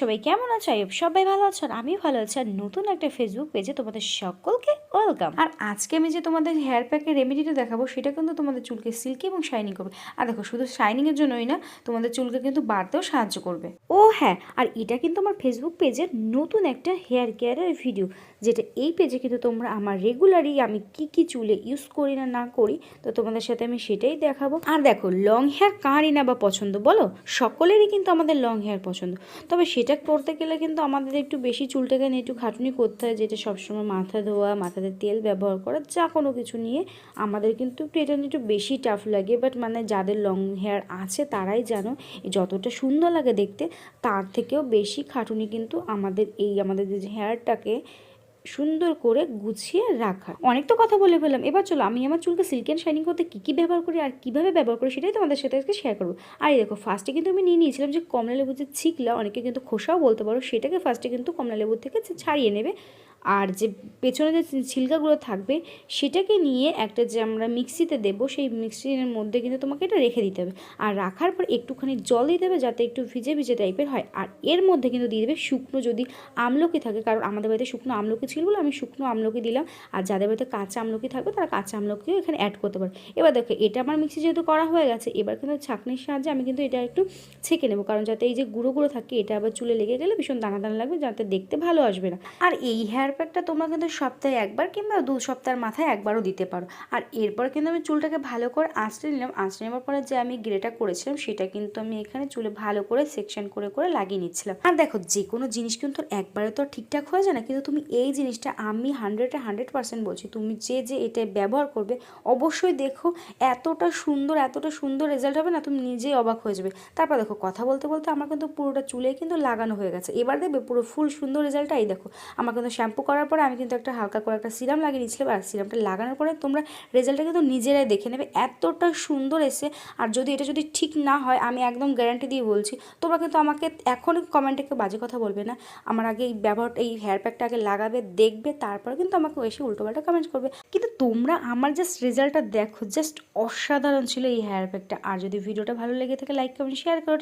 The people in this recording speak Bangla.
সবাই, কেমন আছো? আইব সবাই ভালো আছো আর আমি ভালো আছি। আর নতুন একটা ফেসবুক পেজে তোমাদের সকলকে ওয়েলকাম আর আজকে আমি যে তোমাদের হেয়ার প্যাকের রেমেডিটা দেখাবো, সেটা কিন্তু তোমাদের চুলকে সিল্কি এবং শাইনিং করবে। আর দেখো, শুধু শাইনিংয়ের জন্যই না, তোমাদের চুলকে কিন্তু বাড়তেও সাহায্য করবে। ও হ্যাঁ আর এটা কিন্তু আমার ফেসবুক পেজের নতুন একটা হেয়ার কেয়ারের ভিডিও যেটা এই পেজে কিন্তু তোমরা আমার রেগুলারই আমি কি কি চুলে ইউজ করি না না করি, তো তোমাদের সাথে আমি সেটাই দেখাবো। আর দেখো লং হেয়ার কারই না বা পছন্দ, বলো? সকলেরই কিন্তু আমাদের লং হেয়ার পছন্দ। তবে সেটা করতে গেলে কিন্তু আমাদের একটু বেশি চুলটাকে নিয়ে একটু খাটুনি করতে হয়, যেটা সবসময় মাথা ধোয়া, মাথাতে তেল ব্যবহার করা, যা কোনো কিছু নিয়ে আমাদের কিন্তু একটু এটা একটু বেশি টাফ লাগে। বাট মানে যাদের লং হেয়ার আছে তারাই যেন যতটা সুন্দর লাগে দেখতে, তার থেকেও বেশি খাটুনি কিন্তু আমাদের এই, আমাদের যে হেয়ারটাকে সুন্দর করে গুছিয়ে রাখা। অনেক তো কথা বলে ফেললাম। এবার চলো, আমি আমার চুলকে সিল্ক অ্যান্ড শাইনিং করতে কী কী ব্যবহার করি আর কীভাবে ব্যবহার করি সেটাই তোমাদের সাথে আজকে শেয়ার করব। আর দেখো ফার্স্টে কিন্তু আমি নিয়ে নিয়েছিলাম যে কমলা লেবু যে ছিকলা, অনেকে কিন্তু খোসাও বলতে পারো, সেটাকে ফার্স্টে কিন্তু কমলা লেবু থেকে ছাড়িয়ে নেবে। আর যে পেছনে যে ছিলকাগুলো থাকবে, সেটাকে নিয়ে একটা যে আমরা মিক্সিতে দেবো, সেই মিক্সির মধ্যে কিন্তু তোমাকে এটা রেখে দিতে হবে। আর রাখার পর একটুখানি জল দিতে হবে যাতে একটু ভিজে ভিজে টাইপের হয়। আর এর মধ্যে কিন্তু দিয়ে দেবে শুকনো যদি আমলকি থাকে, কারণ আমাদের বাড়িতে শুকনো আমলকি ছিল বলে আমি শুকনো আমলকি দিলাম। আর যাদের বাড়িতে কাঁচা আমলকি থাকবে, তারা কাঁচা আমলকিও এখানে অ্যাড করতে পারে। এবার দেখো, এটা আমার মিক্সি যেহেতু করা হয়ে গেছে, এবার কিন্তু ছাঁকনির সাহায্যে আমি কিন্তু এটা একটু ছেঁকে নেব। কারণ যাতে এই যে গুঁড়ো গুঁড়ো থাকে, এটা আবার চুলে লেগে গেলে ভীষণ দানা দানা লাগবে, যাতে দেখতে ভালো আসবে না। আর এই হেয়ার প্যাকটা তোমরা কিন্তু সপ্তাহে একবার কিংবা দু সপ্তাহের মাথায় একবারও দিতে পারো। আর এরপর কিন্তু আমি চুলটাকে ভালো করে আঁচড়ে নিলাম। আঁচড়ে নেওয়ার পরে যে আমি গ্রেটা করেছিলাম, সেটা কিন্তু আমি এখানে চুলে ভালো করে সেকশন করে করে লাগিয়ে নিচ্ছিলাম। আর দেখো যে কোনো জিনিস কিন্তু একবারে তো ঠিকঠাক হয়ে যায় না, কিন্তু তুমি এই জিনিসটা আমি হান্ড্রেডে হান্ড্রেড পার্সেন্ট বলছি, তুমি যে যে এটা ব্যবহার করবে, অবশ্যই দেখো এতটা সুন্দর এতটা সুন্দর রেজাল্ট হবে না, তুমি নিজেই অবাক হয়ে যাবে। তারপর দেখো, কথা বলতে বলতে আমার কিন্তু পুরোটা চুলে কিন্তু লাগানো হয়ে গেছে। এবার দেখবে পুরো ফুল সুন্দর রেজাল্টটা এই দেখো, আমার কিন্তু শ্যাম্পু করার পরে আমি কিন্তু একটা হালকা করে একটা সিরাম লাগিয়ে নিয়েছিলাম। আর সিরামটা লাগানোর পরে তোমরা রেজাল্টটা কিন্তু নিজেরাই দেখে নেবে। এতটা সুন্দর এসে, আর যদি এটা যদি ঠিক না হয়, আমি একদম গ্যারান্টি দিয়ে বলছি, তোমরা কিন্তু আমাকে এখনই কমেন্টে কেউ বাজে কথা বলবে না। আমার আগে এই ব্যবহার, এই হেয়ার প্যাকটা আগে লাগাবে, দেখবে, তারপরে কিন্তু আমাকে এসে উল্টোপাল্টা কমেন্ট করবে। কিন্তু তোমরা আমার জাস্ট রেজাল্টটা দেখো জাস্ট অসাধারণ ছিল এই হেয়ার প্যাকটা আর যদি ভিডিওটা ভালো লেগে থাকে লাইক কমেন্ট শেয়ার করো।